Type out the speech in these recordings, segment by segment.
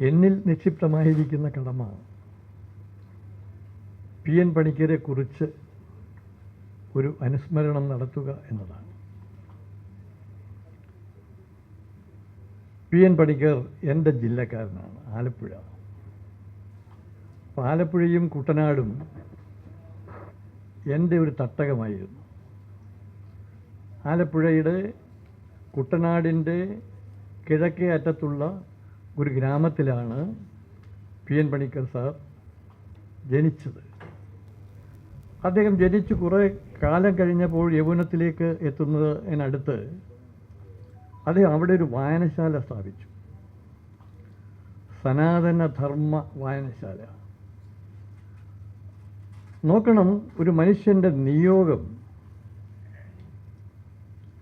എന്നിൽ നിക്ഷിപ്തമായിരിക്കുന്ന കടമ. P N പണിക്കരെ കുറിച്ച് ഒരു അനുസ്മരണം നടത്തുക എന്നതാണ്. പി എൻ പണിക്കർ എന്റെ ജില്ലക്കാരനാണ് ആലപ്പുഴ. അപ്പോൾ ആലപ്പുഴയും കുട്ടനാടും എന്റെ ഒരു തട്ടകമായിരുന്നു. ആലപ്പുഴയുടെ കുട്ടനാടിന്റെ കിഴക്കേ അറ്റത്തുള്ള ഒരു ഗ്രാമത്തിലാണ് പി എൻ പണിക്കർ സാർ ജനിച്ചത്. അദ്ദേഹം ജനിച്ച് കുറേ കാലം കഴിഞ്ഞപ്പോൾ യൗവനത്തിലേക്ക് എത്തുന്നതിനടുത്ത് അദ്ദേഹം അവിടെ ഒരു വായനശാല സ്ഥാപിച്ചു. സനാതന ധർമ്മ വായനശാല. നോക്കണം ഒരു മനുഷ്യന്റെ നിയോഗം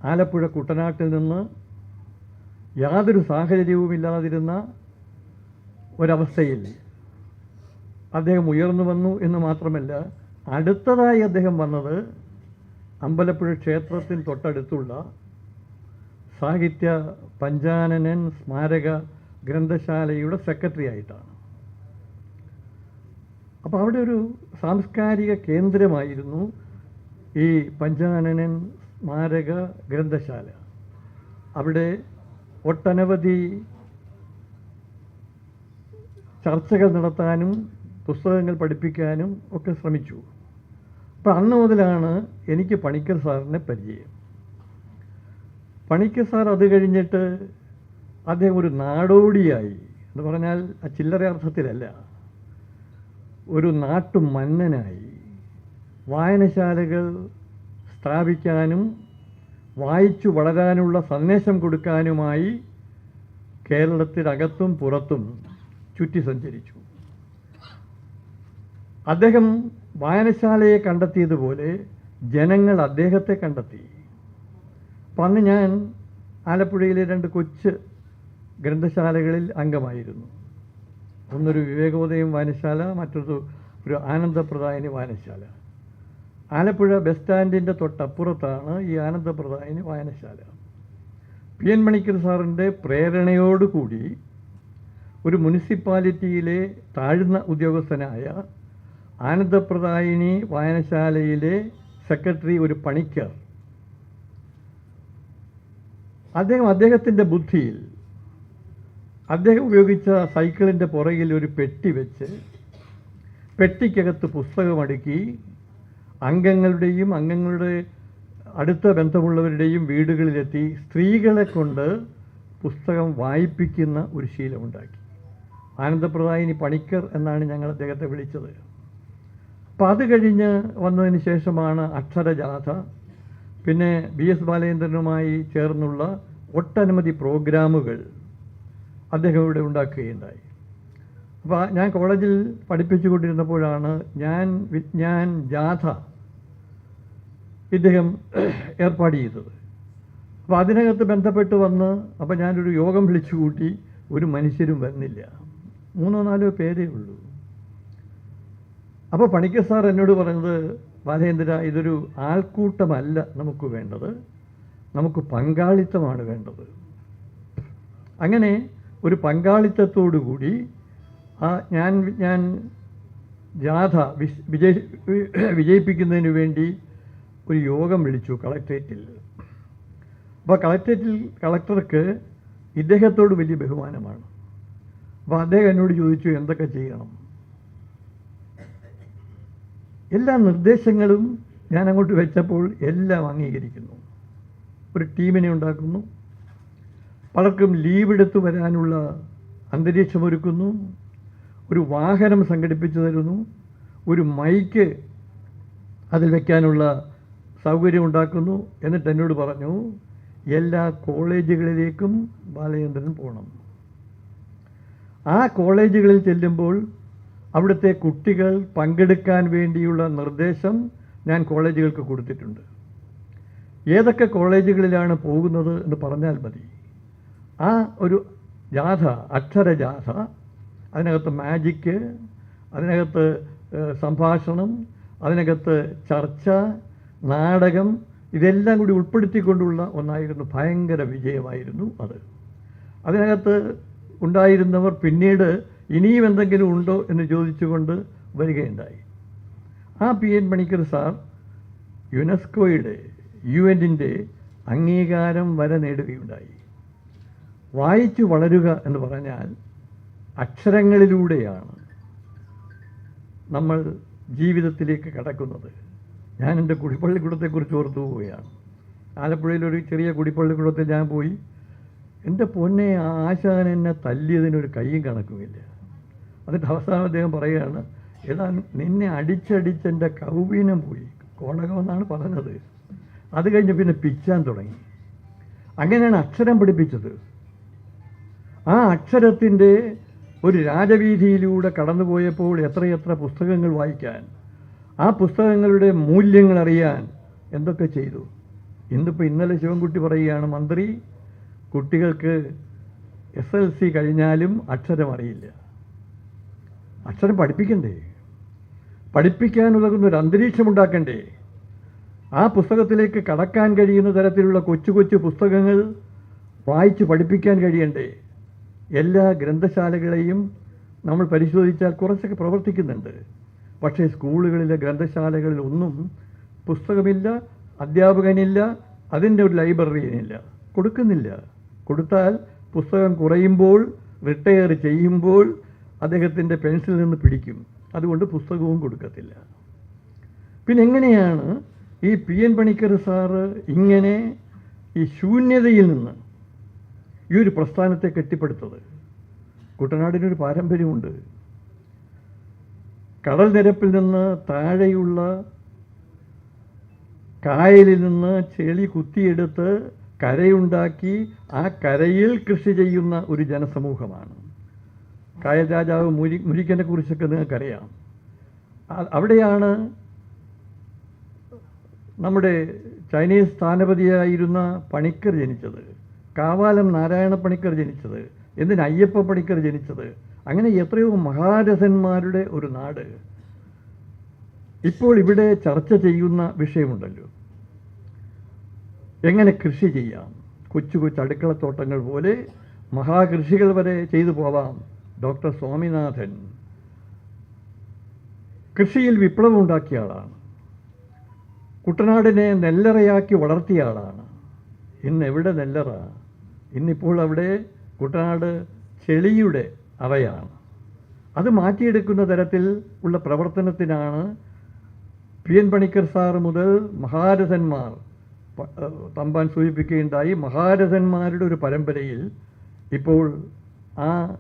ആലപ്പുഴ കുട്ടനാട്ടിൽ നിന്ന് യാതൊരു സാഹചര്യവുമില്ലാതിരുന്ന ഒരവസ്ഥയിൽ അദ്ദേഹം ഉയർന്നു വന്നു എന്ന് മാത്രമല്ല അടുത്തതായി അദ്ദേഹം വന്നത് അമ്പലപ്പുഴ ക്ഷേത്രത്തിന് തൊട്ടടുത്തുള്ള സാഹിത്യ പഞ്ചാനനൻ സ്മാരക ഗ്രന്ഥശാലയുടെ സെക്രട്ടറി ആയിട്ടാണ് അപ്പോൾ അവിടെ ഒരു സാംസ്കാരിക കേന്ദ്രമായിരുന്നു ഈ പഞ്ചാനനൻ സ്മാരക ഗ്രന്ഥശാല. അവിടെ ഒട്ടനവധി ചർച്ചകൾ നടത്താനും പുസ്തകങ്ങൾ പഠിപ്പിക്കാനും ഒക്കെ ശ്രമിച്ചു. അപ്പോൾ അന്ന് മുതലാണ് എനിക്ക് പണിക്കർ സാറിനെ പരിചയം. പണിക്കർ സാർ അത് കഴിഞ്ഞിട്ട് അദ്ദേഹം ഒരു നാടോടിയായി. എന്ന് പറഞ്ഞാൽ ആ ചില്ലറ അർത്ഥത്തിലല്ല. ഒരു നാട്ടു മന്നനായി വായനശാലകൾ സ്ഥാപിക്കാനും വായിച്ചു വളരാനുള്ള സന്ദേശം കൊടുക്കാനുമായി കേരളത്തിനകത്തും പുറത്തും ചുറ്റി സഞ്ചരിച്ചു. അദ്ദേഹം വായനശാലയെ കണ്ടെത്തിയതുപോലെ ജനങ്ങൾ അദ്ദേഹത്തെ കണ്ടെത്തി. പന്ന് ഞാൻ ആലപ്പുഴയിലെ രണ്ട് കൊച്ച് ഗ്രന്ഥശാലകളിൽ അംഗമായിരുന്നു. ഒന്നൊരു വിവേകോദയം വായനശാല മറ്റൊരു ഒരു ആനന്ദപ്രദായനി വായനശാല. ആലപ്പുഴ ബസ് സ്റ്റാൻഡിന്റെ തൊട്ടപ്പുറത്താണ് ഈ ആനന്ദപ്രദായനി വായനശാല. പി എൻ മണിക്കർ സാറിന്റെ പ്രേരണയോടുകൂടി ഒരു മുനിസിപ്പാലിറ്റിയിലെ താഴ്ന്ന ഉദ്യോഗസ്ഥനായ ആനന്ദപ്രദായിനി വായനശാലയിലെ സെക്രട്ടറി ഒരു പണിക്കർ. അദ്ദേഹം അദ്ദേഹത്തിന്റെ ബുദ്ധിയിൽ അദ്ദേഹം ഉപയോഗിച്ച സൈക്കിളിന്റെ പുറകിൽ ഒരു പെട്ടി വെച്ച് പെട്ടിക്കകത്ത് പുസ്തകമടുക്കി അംഗങ്ങളുടെയും അംഗങ്ങളുടെ അടുത്ത ബന്ധമുള്ളവരുടെയും വീടുകളിലെത്തി സ്ത്രീകളെ കൊണ്ട് പുസ്തകം വായിപ്പിക്കുന്ന ഒരു ശീലമുണ്ടാക്കി ആനന്ദപ്രദായിനി പണിക്കർ എന്നാണ് ഞങ്ങൾ അദ്ദേഹത്തെ വിളിച്ചത്. അപ്പം അത് കഴിഞ്ഞ് വന്നതിന് ശേഷമാണ് അക്ഷരജാഥ പിന്നെ ബി എസ് ബാലചന്ദ്രനുമായി ചേർന്നുള്ള ഒട്ടനവധി പ്രോഗ്രാമുകൾ അദ്ദേഹം ഇവിടെ ഉണ്ടാക്കുകയുണ്ടായി. അപ്പോൾ ഞാൻ കോളേജിൽ പഠിപ്പിച്ചുകൊണ്ടിരുന്നപ്പോഴാണ് ഞാൻ വിജ്ഞാൻ ജാഥ ഇദ്ദേഹം ഏർപ്പാട് ചെയ്തത്. അപ്പോൾ അതിനകത്ത് ബന്ധപ്പെട്ട് വന്ന് അപ്പോൾ ഞാനൊരു യോഗം വിളിച്ചു കൂട്ടി ഒരു മനുഷ്യരും വന്നില്ല മൂന്നോ നാലോ പേരേ ഉള്ളൂ. അപ്പോൾ പണിക്കർ സാർ എന്നോട് പറഞ്ഞത് ബാലേന്ദ്ര ഇതൊരു ആൾക്കൂട്ടമല്ല നമുക്ക് വേണ്ടത്. നമുക്ക് പങ്കാളിത്തമാണ് വേണ്ടത്. അങ്ങനെ ഒരു പങ്കാളിത്തത്തോടു കൂടി ആ ഞാൻ ഞാൻ ജാഥ വിജയ വിജയിപ്പിക്കുന്നതിന് വേണ്ടി ഒരു യോഗം വിളിച്ചു കളക്ട്രേറ്റിൽ. അപ്പോൾ കളക്ട്രേറ്റിൽ കളക്ടർക്ക് ഇദ്ദേഹത്തോട് വലിയ ബഹുമാനമാണ്. അപ്പോൾ അദ്ദേഹം എന്നോട് ചോദിച്ചു എന്തൊക്കെ ചെയ്യണം? എല്ലാ നിർദ്ദേശങ്ങളും ഞാൻ അങ്ങോട്ട് വെച്ചപ്പോൾ എല്ലാം അംഗീകരിക്കുന്നു. ഒരു ടീമിനെ ഉണ്ടാക്കുന്നു. പലർക്കും ലീവ് എടുത്തു വരാനുള്ള അന്തരീക്ഷമൊരുക്കുന്നു ഒരു വാഹനം സംഘടിപ്പിച്ചു തരുന്നു. ഒരു മൈക്ക് അതിൽ വയ്ക്കാനുള്ള സൗകര്യം ഉണ്ടാക്കുന്നു. എന്നിട്ട് എന്നോട് പറഞ്ഞു എല്ലാ കോളേജുകളിലേക്കും ബാലചന്ദ്രൻ പോകണം ആ കോളേജുകളിൽ ചെല്ലുമ്പോൾ അവിടുത്തെ കുട്ടികൾ പങ്കെടുക്കാൻ വേണ്ടിയുള്ള നിർദ്ദേശം ഞാൻ കോളേജുകൾക്ക് കൊടുത്തിട്ടുണ്ട്. ഏതൊക്കെ കോളേജുകളിലാണ് പോകുന്നത് എന്ന് പറഞ്ഞാൽ മതി. ആ ഒരു ജാഥ അക്ഷരജാഥ അതിനകത്ത് മാജിക്ക് അതിനകത്ത് സംഭാഷണം അതിനകത്ത് ചർച്ച നാടകം ഇതെല്ലാം കൂടി ഉൾപ്പെടുത്തിക്കൊണ്ടുള്ള ഒന്നായിരുന്നു. ഭയങ്കര വിജയമായിരുന്നു അത്. അതിനകത്ത് ഉണ്ടായിരുന്നവർ പിന്നീട് ഇനിയും എന്തെങ്കിലും ഉണ്ടോ എന്ന് ചോദിച്ചുകൊണ്ട് വരികയുണ്ടായി. ആ പി എൻ പണിക്കർ സാർ യുനെസ്കോയുടെ യു എന്നിന്റെ അംഗീകാരം വരെ നേടുകയുണ്ടായി. വായിച്ചു വളരുക എന്ന് പറഞ്ഞാൽ അക്ഷരങ്ങളിലൂടെയാണ് നമ്മൾ ജീവിതത്തിലേക്ക് കടക്കുന്നത്. ഞാൻ എന്റെ കുടിപ്പള്ളിക്കൂടത്തെക്കുറിച്ച് ഓർത്തു പോവുകയാണ്. ആലപ്പുഴയിലൊരു ചെറിയ കുടിപ്പള്ളിക്കൂടത്തിൽ ഞാൻ പോയി. എന്റെ പൊന്നെ ആശാൻ എന്നെ തല്ലിയതിനൊരു കൈയും കണക്കുമില്ല. എന്നിട്ട് അവസാനം അദ്ദേഹം പറയുകയാണ് എടാ നിന്നെ അടിച്ചടിച്ച് എന്റെ കൗവീനം പോയി. കോണകമെന്നാണ് പറഞ്ഞത്. അത് കഴിഞ്ഞ് പിന്നെ പിച്ചാൻ തുടങ്ങി. അങ്ങനെയാണ് അക്ഷരം പഠിപ്പിച്ചത്. ആ അക്ഷരത്തിന്റെ ഒരു രാജവീതിയിലൂടെ കടന്നുപോയപ്പോൾ എത്രയെത്ര പുസ്തകങ്ങൾ വായിക്കാൻ ആ പുസ്തകങ്ങളുടെ മൂല്യങ്ങൾ അറിയാൻ എന്തൊക്കെ ചെയ്തു? ഇന്നിപ്പോൾ ഇന്നലെ ശിവൻകുട്ടി പറയുകയാണ് മന്ത്രി കുട്ടികൾക്ക് എസ് എൽ സി കഴിഞ്ഞാലും അക്ഷരം അറിയില്ല. അക്ഷരം പഠിപ്പിക്കണ്ടേ? പഠിപ്പിക്കാനുതകുന്ന ഒരു അന്തരീക്ഷം ഉണ്ടാക്കണ്ടേ? ആ പുസ്തകത്തിലേക്ക് കടക്കാൻ കഴിയുന്ന തരത്തിലുള്ള കൊച്ചു കൊച്ചു പുസ്തകങ്ങൾ വായിച്ച് പഠിപ്പിക്കാൻ കഴിയണ്ടേ? എല്ലാ ഗ്രന്ഥശാലകളെയും നമ്മൾ പരിശോധിച്ചാൽ കുറച്ചൊക്കെ പ്രവർത്തിക്കുന്നുണ്ട്. പക്ഷേ സ്കൂളുകളിലെ ഗ്രന്ഥശാലകളിൽ ഒന്നും പുസ്തകമില്ല അധ്യാപകനില്ല അതിന്റെ ഒരു ലൈബ്രറിയില്ല. കൊടുക്കുന്നില്ല. കൊടുത്താൽ പുസ്തകം കുറയുമ്പോൾ റിട്ടയർ ചെയ്യുമ്പോൾ അദ്ദേഹത്തിന്റെ പെൻസിൽ നിന്ന് പിടിക്കും. അതുകൊണ്ട് പുസ്തകവും കൊടുക്കത്തില്ല. പിന്നെ എങ്ങനെയാണ് ഈ പി എൻ പണിക്കർ സാറ് ഇങ്ങനെ ഈ ശൂന്യതയിൽ നിന്ന് ഈ ഒരു പ്രസ്ഥാനത്തെ കെട്ടിപ്പടുത്തത്. കുട്ടനാടിനൊരു പാരമ്പര്യമുണ്ട്. കടൽ നിരപ്പിൽ നിന്ന് താഴെയുള്ള കായലിൽ നിന്ന് ചെളി കുത്തിയെടുത്ത് കരയുണ്ടാക്കി ആ കരയിൽ കൃഷി ചെയ്യുന്ന ഒരു ജനസമൂഹമാണ്. കായൽ രാജാവ് മുരി മുരിക്കനെ കുറിച്ചൊക്കെ നിങ്ങൾക്കറിയാം. അവിടെയാണ് നമ്മുടെ ചൈനീസ് സ്ഥാനപതിയായിരുന്ന പണിക്കർ ജനിച്ചത്. കാവാലം നാരായണ പണിക്കർ ജനിച്ചത് എന്തിന് അയ്യപ്പ പണിക്കർ ജനിച്ചത് അങ്ങനെ എത്രയോ മഹാരഥന്മാരുടെ ഒരു നാട്. ഇപ്പോൾ ഇവിടെ ചർച്ച ചെയ്യുന്ന വിഷയമുണ്ടല്ലോ. എങ്ങനെ കൃഷി ചെയ്യാം? കൊച്ചു കൊച്ചു അടുക്കളത്തോട്ടങ്ങൾ പോലെ മഹാകൃഷികൾ വരെ ചെയ്തു പോവാം ഡോക്ടർ സ്വാമിനാഥൻ. കൃഷിയിൽ വിപ്ലവം ഉണ്ടാക്കിയ ആളാണ്. കുട്ടനാടിനെ നെല്ലറയാക്കി വളർത്തിയ ആളാണ്. ഇന്ന് എവിടെ നെല്ലറ? ഇന്നിപ്പോൾ അവിടെ കുട്ടനാട് ചെളിയുടെ അവയാണ്. അത് മാറ്റിയെടുക്കുന്ന തരത്തിൽ ഉള്ള പ്രവർത്തനത്തിനാണ് പി എൻ പണിക്കർ സാർ മുതൽ മഹാരഥന്മാർ തമ്പാൻ സൂചിപ്പിക്കുകയുണ്ടായി. മഹാരഥന്മാരുടെ ഒരു പരമ്പരയിൽ ഇപ്പോൾ ആ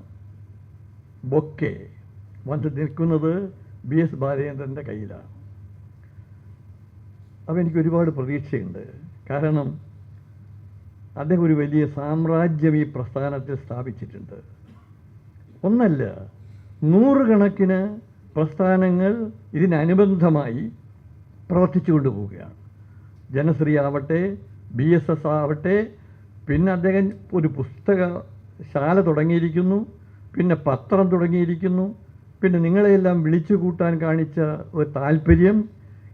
ബൊക്കെ വന്ന് നിൽക്കുന്നത് ബി എസ് ബാലചന്ദ്രന്റെ കയ്യിലാണ്. എനിക്ക് ഒരുപാട് പ്രതീക്ഷയുണ്ട്. കാരണം അദ്ദേഹം ഒരു വലിയ സാമ്രാജ്യം ഈ പ്രസ്ഥാനത്തിൽ സ്ഥാപിച്ചിട്ടുണ്ട്. ഒന്നല്ല നൂറുകണക്കിന് പ്രസ്ഥാനങ്ങൾ ഇതിനനുബന്ധമായി പ്രവർത്തിച്ചു കൊണ്ടുപോവുകയാണ് ജനശ്രീ ആവട്ടെ ബി എസ് എസ് ആവട്ടെ പിന്നെ അദ്ദേഹം ഒരു പുസ്തകശാല തുടങ്ങിയിരിക്കുന്നു പിന്നെ പത്രം തുടങ്ങിയിരിക്കുന്നു പിന്നെ നിങ്ങളെയെല്ലാം വിളിച്ചു കൂട്ടാൻ കാണിച്ച ഒരു താല്പര്യം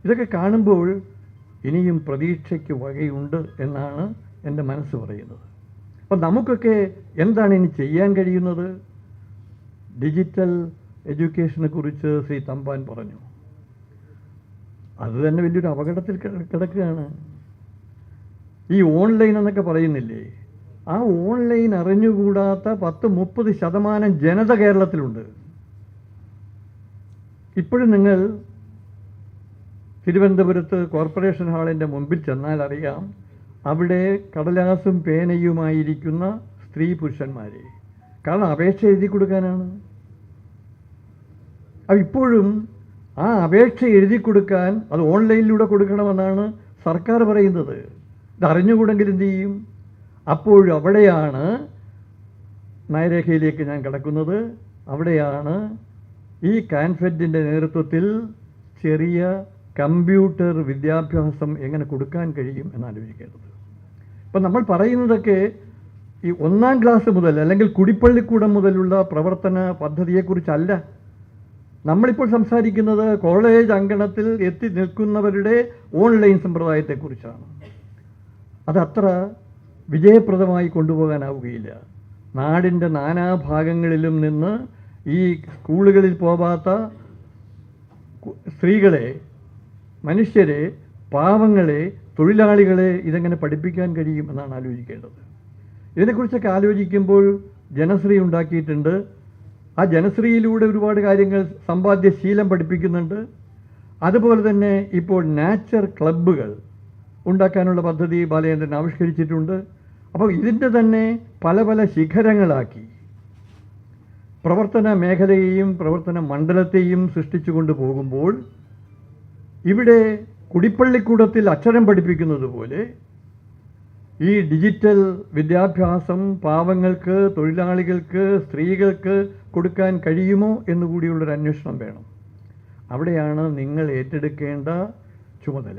ഇതൊക്കെ കാണുമ്പോൾ ഇനിയും പ്രതീക്ഷയ്ക്ക് വകയുണ്ട് എന്നാണ് എന്റെ മനസ്സ് പറയുന്നത്. അപ്പം നമുക്കൊക്കെ എന്താണ് ഇനി ചെയ്യാൻ കഴിയുന്നത്? ഡിജിറ്റൽ എഡ്യൂക്കേഷനെ കുറിച്ച് ശ്രീ തമ്പാൻ പറഞ്ഞു. അത് തന്നെ വലിയൊരു അപകടത്തിൽ കിട- കിടക്കുകയാണ്. ഈ ഓൺലൈൻ എന്നൊക്കെ പറയുന്നില്ലേ? ആ ഓൺലൈൻ അറിഞ്ഞുകൂടാത്ത പത്ത് മുപ്പത് ശതമാനം ജനത കേരളത്തിലുണ്ട്. ഇപ്പോഴും നിങ്ങൾ തിരുവനന്തപുരത്ത് കോർപ്പറേഷൻ ഹാളിന്റെ മുമ്പിൽ ചെന്നാൽ അറിയാം അവിടെ കടലാസും പേനയുമായിരിക്കുന്ന സ്ത്രീ പുരുഷന്മാരെ. കാരണം അപേക്ഷ എഴുതി കൊടുക്കാനാണ്. ഇപ്പോഴും ആ അപേക്ഷ എഴുതി കൊടുക്കാൻ അത് ഓൺലൈനിലൂടെ കൊടുക്കണമെന്നാണ് സർക്കാർ പറയുന്നത്. ഇത് അറിഞ്ഞുകൂടെങ്കിൽ എന്ത് ചെയ്യും? അപ്പോഴും അവിടെയാണ് നയരേഖയിലേക്ക് ഞാൻ കിടക്കുന്നത്. അവിടെയാണ് ഈ കാൻഫെഡിന്റെ നേതൃത്വത്തിൽ ചെറിയ കമ്പ്യൂട്ടർ വിദ്യാഭ്യാസം എങ്ങനെ കൊടുക്കാൻ കഴിയും എന്നാലോചിക്കേണ്ടത്. അപ്പം നമ്മൾ പറയുന്നതൊക്കെ ഈ ഒന്നാം ക്ലാസ് മുതൽ അല്ലെങ്കിൽ കുടിപ്പള്ളിക്കൂടം മുതലുള്ള പ്രവർത്തന പദ്ധതിയെക്കുറിച്ചല്ല. നമ്മളിപ്പോൾ സംസാരിക്കുന്നത് കോളേജ് അങ്കണത്തിൽ എത്തി നിൽക്കുന്നവരുടെ ഓൺലൈൻ സമ്പ്രദായത്തെക്കുറിച്ചാണ്. അതത്ര വിജയപ്രദമായി കൊണ്ടുപോകാനാവുകയില്ല. നാടിന്റെ നാനാഭാഗങ്ങളിലും നിന്ന് ഈ സ്കൂളുകളിൽ പോവാത്ത സ്ത്രീകളെ മനുഷ്യരെ പാവങ്ങളെ തൊഴിലാളികളെ ഇതെങ്ങനെ പഠിപ്പിക്കാൻ കഴിയും എന്നാണ് ആലോചിക്കേണ്ടത്. ഇതിനെക്കുറിച്ചൊക്കെ ആലോചിക്കുമ്പോൾ ജനശ്രീ ഉണ്ടാക്കിയിട്ടുണ്ട്. ആ ജനശ്രീയിലൂടെ ഒരുപാട് കാര്യങ്ങൾ സമ്പാദ്യശീലം പഠിപ്പിക്കുന്നുണ്ട്. അതുപോലെ തന്നെ ഇപ്പോൾ നാച്ചർ ക്ലബ്ബുകൾ ഉണ്ടാക്കാനുള്ള പദ്ധതി ബാലചന്ദ്രൻ ആവിഷ്കരിച്ചിട്ടുണ്ട്. അപ്പോൾ ഇതിന്റെ തന്നെ പല പല ശിഖരങ്ങളാക്കി പ്രവർത്തന മേഖലയെയും പ്രവർത്തന മണ്ഡലത്തെയും സൃഷ്ടിച്ചുകൊണ്ട് പോകുമ്പോൾ ഇവിടെ കുടിപ്പള്ളിക്കൂടത്തിൽ അക്ഷരം പഠിപ്പിക്കുന്നത് പോലെ ഈ ഡിജിറ്റൽ വിദ്യാഭ്യാസം പാവങ്ങൾക്ക് തൊഴിലാളികൾക്ക് സ്ത്രീകൾക്ക് കൊടുക്കാൻ കഴിയുമോ എന്നുകൂടിയുള്ളൊരു അന്വേഷണം വേണം. അവിടെയാണ് നിങ്ങൾ ഏറ്റെടുക്കേണ്ട ചുമതല.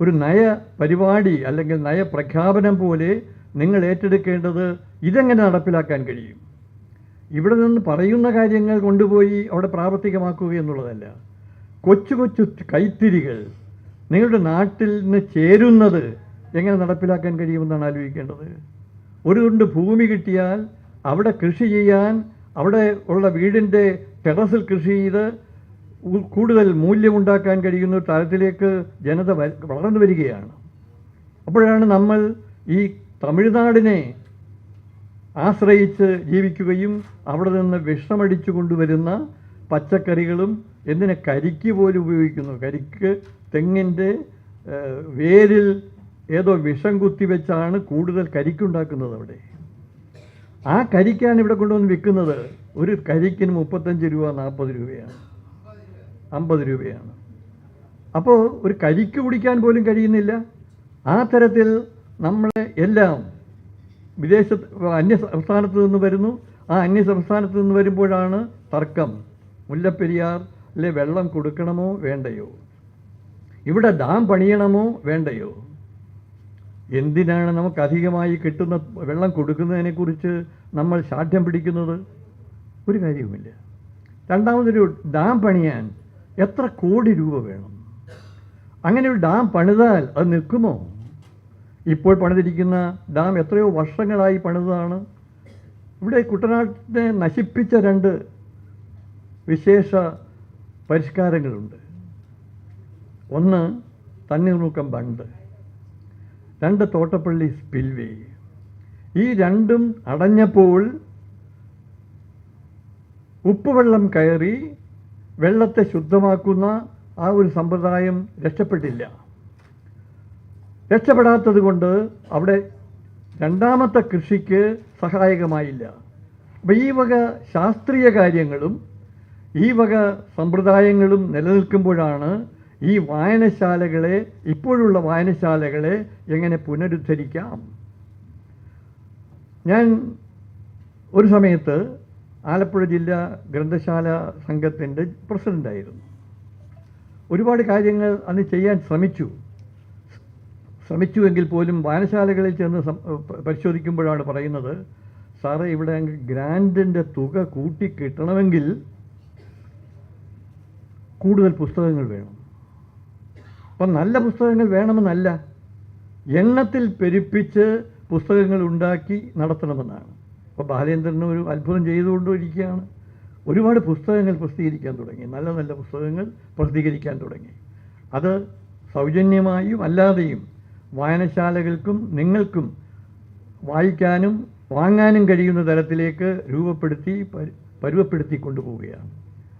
ഒരു നയ പരിപാടി അല്ലെങ്കിൽ നയപ്രഖ്യാപനം പോലെ നിങ്ങൾ ഏറ്റെടുക്കേണ്ടത് ഇതെങ്ങനെ നടപ്പിലാക്കാൻ കഴിയും? ഇവിടെ നിന്ന് പറയുന്ന കാര്യങ്ങൾ കൊണ്ടുപോയി അവിടെ പ്രാവർത്തികമാക്കുക എന്നുള്ളതല്ല. കൊച്ചു കൊച്ചു കൈത്തിരികൾ നിങ്ങളുടെ നാട്ടിൽ നിന്ന് ചേരുന്നത് എങ്ങനെ നടപ്പിലാക്കാൻ കഴിയുമെന്നാണ് ആലോചിക്കേണ്ടത്. ഒരു തുണ്ട് ഭൂമി കിട്ടിയാൽ അവിടെ കൃഷി ചെയ്യാൻ അവിടെ ഉള്ള വീടിന്റെ ടെറസിൽ കൃഷി ചെയ്ത് കൂടുതൽ മൂല്യമുണ്ടാക്കാൻ കഴിയുന്ന തലത്തിലേക്ക് ജനത വളർന്നു വരികയാണ്. അപ്പോഴാണ് നമ്മൾ ഈ തമിഴ്നാടിനെ ആശ്രയിച്ച് ജീവിക്കുകയും അവിടെ നിന്ന് വിഷമടിച്ചു കൊണ്ടുവരുന്ന പച്ചക്കറികളും എന്തിനെ കരിക്ക് പോലും ഉപയോഗിക്കുന്നു? കരിക്ക് തെങ്ങിന്റെ വേരിൽ ഏതോ വിഷം കുത്തി കുത്തിവെച്ചാണ് കൂടുതൽ കരിക്കുണ്ടാക്കുന്നത് അവിടെ. ആ കരിക്കാണ് ഇവിടെ കൊണ്ടുവന്ന് വിൽക്കുന്നത്. ഒരു കരിക്കിന് മുപ്പത്തഞ്ച് രൂപ നാൽപ്പത് രൂപയാണ്. അമ്പത് രൂപയാണ്. അപ്പോൾ ഒരു കരിക്ക് കുടിക്കാൻ പോലും കഴിയുന്നില്ല. ആ തരത്തിൽ നമ്മളെ എല്ലാം വിദേശ അന്യ സംസ്ഥാനത്ത് നിന്ന് വരുന്നു. ആ അന്യ സംസ്ഥാനത്ത് നിന്ന് വരുമ്പോഴാണ് തർക്കം. മുല്ലപ്പെരിയാറിലെ വെള്ളം കൊടുക്കണമോ വേണ്ടയോ? ഇവിടെ ഡാം പണിയണമോ വേണ്ടയോ? എന്തിനാണ് നമുക്ക് അധികമായി കിട്ടുന്ന വെള്ളം കൊടുക്കുന്നതിനെക്കുറിച്ച് നമ്മൾ ശാഠ്യം പിടിക്കുന്നത്? ഒരു കാര്യവുമില്ല. രണ്ടാമതൊരു ഡാം പണിയാൻ എത്ര കോടി രൂപ വേണം? അങ്ങനെ ഒരു ഡാം പണിതാൽ അത് നിൽക്കുമോ? ഇപ്പോൾ പണിതിരിക്കുന്ന ഡാം എത്രയോ വർഷങ്ങളായി പണിതാണ് ഇവിടെ കുട്ടനാട്ടിനെ നശിപ്പിച്ച രണ്ട് വിശേഷ പരിഷ്കാരങ്ങളുണ്ട്. ഒന്ന് തണ്ണീർമുക്കം ബണ്ട് രണ്ട് തോട്ടപ്പള്ളി സ്പിൽവേ. ഈ രണ്ടും അടഞ്ഞപ്പോൾ ഉപ്പുവെള്ളം കയറി വെള്ളത്തെ ശുദ്ധമാക്കുന്ന ആ ഒരു സമ്പ്രദായം രക്ഷപ്പെട്ടില്ല. രക്ഷപ്പെടാത്തത് കൊണ്ട് അവിടെ രണ്ടാമത്തെ കൃഷിക്ക് സഹായകമായില്ല. അപ്പം ഈ വക ശാസ്ത്രീയ കാര്യങ്ങളും ഈ വക സമ്പ്രദായങ്ങളും നിലനിൽക്കുമ്പോഴാണ് ഈ വായനശാലകളെ ഇപ്പോഴുള്ള വായനശാലകളെ എങ്ങനെ പുനരുദ്ധരിക്കാം? ഞാൻ ഒരു സമയത്ത് ആലപ്പുഴ ജില്ലാ ഗ്രന്ഥശാല സംഘത്തിന്റെ പ്രസിഡന്റായിരുന്നു ഒരുപാട് കാര്യങ്ങൾ അന്ന് ചെയ്യാൻ ശ്രമിച്ചു. ശ്രമിച്ചുവെങ്കിൽ പോലും വായനശാലകളിൽ ചെന്ന് പരിശോധിക്കുമ്പോഴാണ് പറയുന്നത് സാറേ ഇവിടെ ഗ്രാൻഡിന്റെ തുക കൂട്ടി കിട്ടണമെങ്കിൽ കൂടുതൽ പുസ്തകങ്ങൾ വേണം. അപ്പം നല്ല പുസ്തകങ്ങൾ വേണമെന്നല്ല എണ്ണത്തിൽ പെരുപ്പിച്ച് പുസ്തകങ്ങൾ ഉണ്ടാക്കി നടത്തണമെന്നാണ്. അപ്പോൾ ബാലേന്ദ്രന് ഒരു അത്ഭുതം ചെയ്തുകൊണ്ടിരിക്കുകയാണ്. ഒരുപാട് പുസ്തകങ്ങൾ പ്രസിദ്ധീകരിക്കാൻ തുടങ്ങി. നല്ല നല്ല പുസ്തകങ്ങൾ പ്രസിദ്ധീകരിക്കാൻ തുടങ്ങി. അത് സൗജന്യമായും അല്ലാതെയും വായനശാലകൾക്കും നിങ്ങൾക്കും വായിക്കാനും വാങ്ങാനും കഴിയുന്ന തരത്തിലേക്ക് രൂപപ്പെടുത്തി പരു- പരുവപ്പെടുത്തി കൊണ്ടുപോവുകയാണ്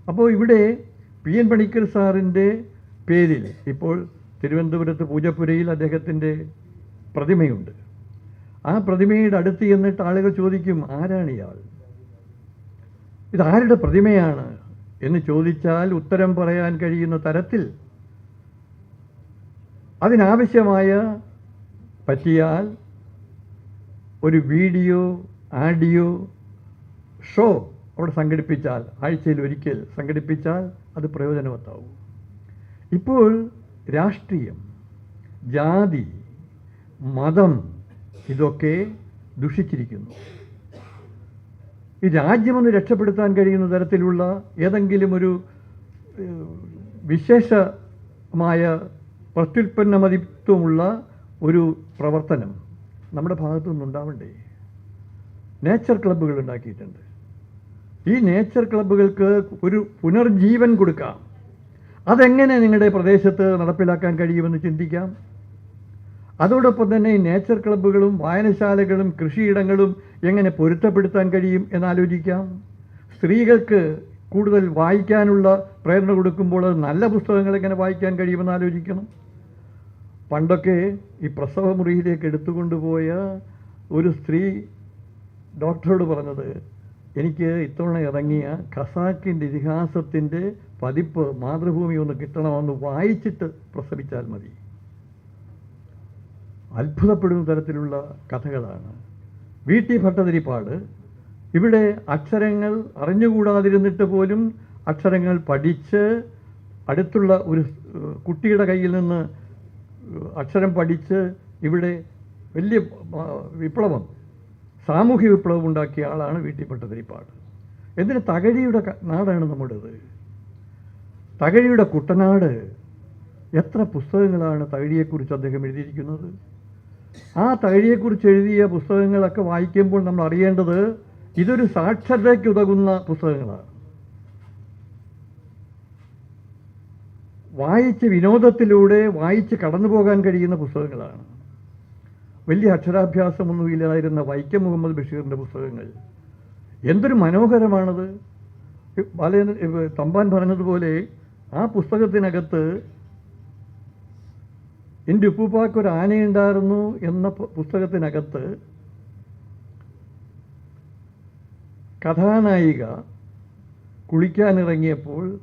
അപ്പോൾ ഇവിടെ പി എൻ പണിക്കർ സാറിന്റെ പേരിൽ ഇപ്പോൾ തിരുവനന്തപുരത്ത് പൂജപ്പുരയിൽ അദ്ദേഹത്തിന്റെ പ്രതിമയുണ്ട്. ആ പ്രതിമയുടെ അടുത്ത് ചെന്നിട്ട് ആളുകൾ ചോദിക്കും ആരാണ് ഇയാൾ? ഇതാരുടെ പ്രതിമയാണ്? എന്ന് ചോദിച്ചാൽ ഉത്തരം പറയാൻ കഴിയുന്ന തരത്തിൽ അതിനാവശ്യമായ പറ്റിയാൽ ഒരു വീഡിയോ ആഡിയോ ഷോ അവിടെ സംഘടിപ്പിച്ചാൽ ആഴ്ചയിൽ ഒരിക്കൽ സംഘടിപ്പിച്ചാൽ അത് പ്രയോജനവത്താവും. ഇപ്പോൾ രാഷ്ട്രീയം ജാതി മതം ഇതൊക്കെ ദുഷിച്ചിരിക്കുന്നു. ഈ രാജ്യമൊന്ന് രക്ഷപ്പെടുത്താൻ കഴിയുന്ന തരത്തിലുള്ള ഏതെങ്കിലും ഒരു വിശേഷമായ പ്രത്യുൽപ്പന്ന മതിത്വമുള്ള ഒരു പ്രവർത്തനം നമ്മുടെ ഭാഗത്തു നിന്നുണ്ടാവണ്ടേ നേച്ചർ ക്ലബ്ബുകൾ ഉണ്ടാക്കിയിട്ടുണ്ട്. ഈ നേച്ചർ ക്ലബ്ബുകൾക്ക് ഒരു പുനർജീവൻ കൊടുക്കാം. അതെങ്ങനെ നിങ്ങളുടെ പ്രദേശത്ത് നടപ്പിലാക്കാൻ കഴിയുമെന്ന് ചിന്തിക്കാം. അതോടൊപ്പം തന്നെ ഈ നേച്ചർ ക്ലബ്ബുകളും വായനശാലകളും കൃഷിയിടങ്ങളും എങ്ങനെ പൊരുത്തപ്പെടുത്താൻ കഴിയും എന്നാലോചിക്കാം. സ്ത്രീകൾക്ക് കൂടുതൽ വായിക്കാനുള്ള പ്രേരണ കൊടുക്കുമ്പോൾ അത് നല്ല പുസ്തകങ്ങൾ എങ്ങനെ വായിക്കാൻ കഴിയുമെന്ന് ആലോചിക്കണം. പണ്ടൊക്കെ ഈ പ്രസവമുറിയിലേക്ക് എടുത്തുകൊണ്ടുപോയ ഒരു സ്ത്രീ ഡോക്ടറോട് പറഞ്ഞത് എനിക്ക് ഇത്തവണ ഇറങ്ങിയ ഖസാക്കിന്റെ ഇതിഹാസത്തിന്റെ പതിപ്പ് മാതൃഭൂമി ഒന്ന് കിട്ടണമെന്ന് വായിച്ചിട്ട് പ്രസവിച്ചാൽ മതി. അത്ഭുതപ്പെടുന്ന തരത്തിലുള്ള കഥകളാണ്. V T Bhattathiripad. ഇവിടെ അക്ഷരങ്ങൾ അറിഞ്ഞുകൂടാതിരുന്നിട്ട് പോലും അക്ഷരങ്ങൾ പഠിച്ച് അടുത്തുള്ള ഒരു കുട്ടിയുടെ കയ്യിൽ നിന്ന് അക്ഷരം പഠിച്ച് ഇവിടെ വലിയ വിപ്ലവം സാമൂഹ്യ വിപ്ലവം ഉണ്ടാക്കിയ ആളാണ് വി ടി ഭട്ടതിരിപ്പാട് എന്തിന് തകഴിയുടെ നാടാണ് നമ്മുടേത്? തകഴിയുടെ കുട്ടനാട് എത്ര പുസ്തകങ്ങളാണ് തകഴിയെക്കുറിച്ച് അദ്ദേഹം എഴുതിയിരിക്കുന്നത്? ആ തകഴിയെക്കുറിച്ച് എഴുതിയ പുസ്തകങ്ങളൊക്കെ വായിക്കുമ്പോൾ നമ്മൾ അറിയേണ്ടത് ഇതൊരു സാക്ഷരതയ്ക്ക് ഉതകുന്ന പുസ്തകങ്ങളാണ്. വായിച്ച് വിനോദത്തിലൂടെ വായിച്ച് കടന്നു പോകാൻ കഴിയുന്ന പുസ്തകങ്ങളാണ്. വലിയ അക്ഷരാഭ്യാസമൊന്നുമില്ലായിരുന്ന വൈക്കം മുഹമ്മദ് ബഷീറിന്റെ പുസ്തകങ്ങൾ. എന്തൊരു മനോഹരമാണത്. ബാലചന്ദ്രൻ തമ്പാൻ പറഞ്ഞതുപോലെ ആ പുസ്തകത്തിനകത്ത് എന്റെ ഉപ്പുപ്പാക്ക് ഒരു ആനയുണ്ടായിരുന്നു എന്ന പുസ്തകത്തിനകത്ത് കഥാനായിക കുളിക്കാനിറങ്ങിയപ്പോൾ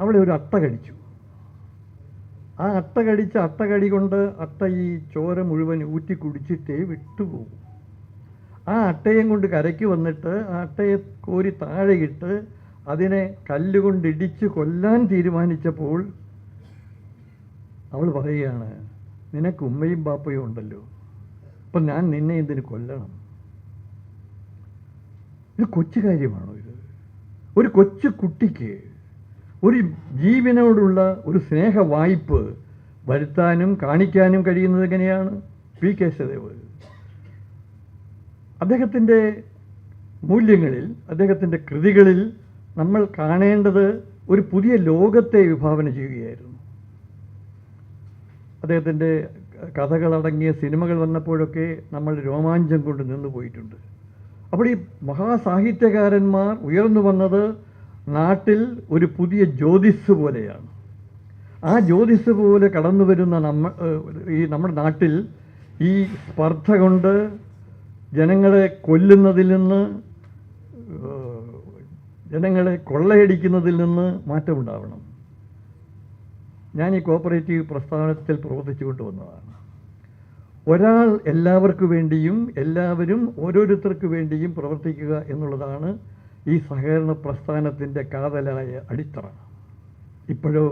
അവിടെ ഒരു അട്ട കടിച്ചു. ആ അട്ട കടിച്ച അട്ടകടി കൊണ്ട് അട്ട ഈ ചോര മുഴുവൻ ഊറ്റി കുടിച്ചിട്ടേ വിട്ടുപോകും. ആ അട്ടയും കൊണ്ട് കരയ്ക്ക് വന്നിട്ട് ആ അട്ടയെ കോരി താഴെയിട്ട് അതിനെ കല്ലുകൊണ്ട് ഇടിച്ച് കൊല്ലാൻ തീരുമാനിച്ചപ്പോൾ അവൾ പറയുകയാണ് നിനക്ക് ഉമ്മയും ബാപ്പയും ഉണ്ടല്ലോ. അപ്പം ഞാൻ നിന്നെ ഇതിന് കൊല്ലണം? ഇത് കൊച്ചു കാര്യമാണോ ഇത്? ഒരു കൊച്ചു കുട്ടിക്ക് ഒരു ജീവനോടുള്ള ഒരു സ്നേഹ വായ്പ് വരുത്താനും കാണിക്കാനും കഴിയുന്നത് എങ്ങനെയാണ്? പി കേശദേവ് അദ്ദേഹത്തിന്റെ മൂല്യങ്ങളിൽ അദ്ദേഹത്തിന്റെ കൃതികളിൽ നമ്മൾ കാണേണ്ടത് ഒരു പുതിയ ലോകത്തെ വിഭാവന ചെയ്യുകയായിരുന്നു. അദ്ദേഹത്തിന്റെ കഥകളടങ്ങിയ സിനിമകൾ വന്നപ്പോഴൊക്കെ നമ്മൾ രോമാഞ്ചം കൊണ്ട് നിന്നു പോയിട്ടുണ്ട് അപ്പോൾ ഈ മഹാസാഹിത്യകാരന്മാർ ഉയർന്നു വന്നത് നാട്ടിൽ ഒരു പുതിയ ജ്യോതിസ് പോലെയാണ്. ആ ജ്യോതിസ് പോലെ കടന്നു വരുന്ന നമ്മ ഈ നമ്മുടെ നാട്ടിൽ ഈ സ്പർദ്ധ കൊണ്ട് ജനങ്ങളെ കൊല്ലുന്നതിൽ നിന്ന് ജനങ്ങളെ കൊള്ളയടിക്കുന്നതിൽ നിന്ന് മാറ്റമുണ്ടാവണം. ഞാൻ ഈ കോപ്പറേറ്റീവ് പ്രസ്ഥാനത്തിൽ പ്രവർത്തിച്ചു കൊണ്ടുവന്നതാണ് ഒരാൾ എല്ലാവർക്കു വേണ്ടിയും എല്ലാവരും ഓരോരുത്തർക്ക് വേണ്ടിയും പ്രവർത്തിക്കുക എന്നുള്ളതാണ് ഈ സഹകരണ പ്രസ്ഥാനത്തിന്റെ കാതലായ അടിത്തറ. ഇപ്പോഴോ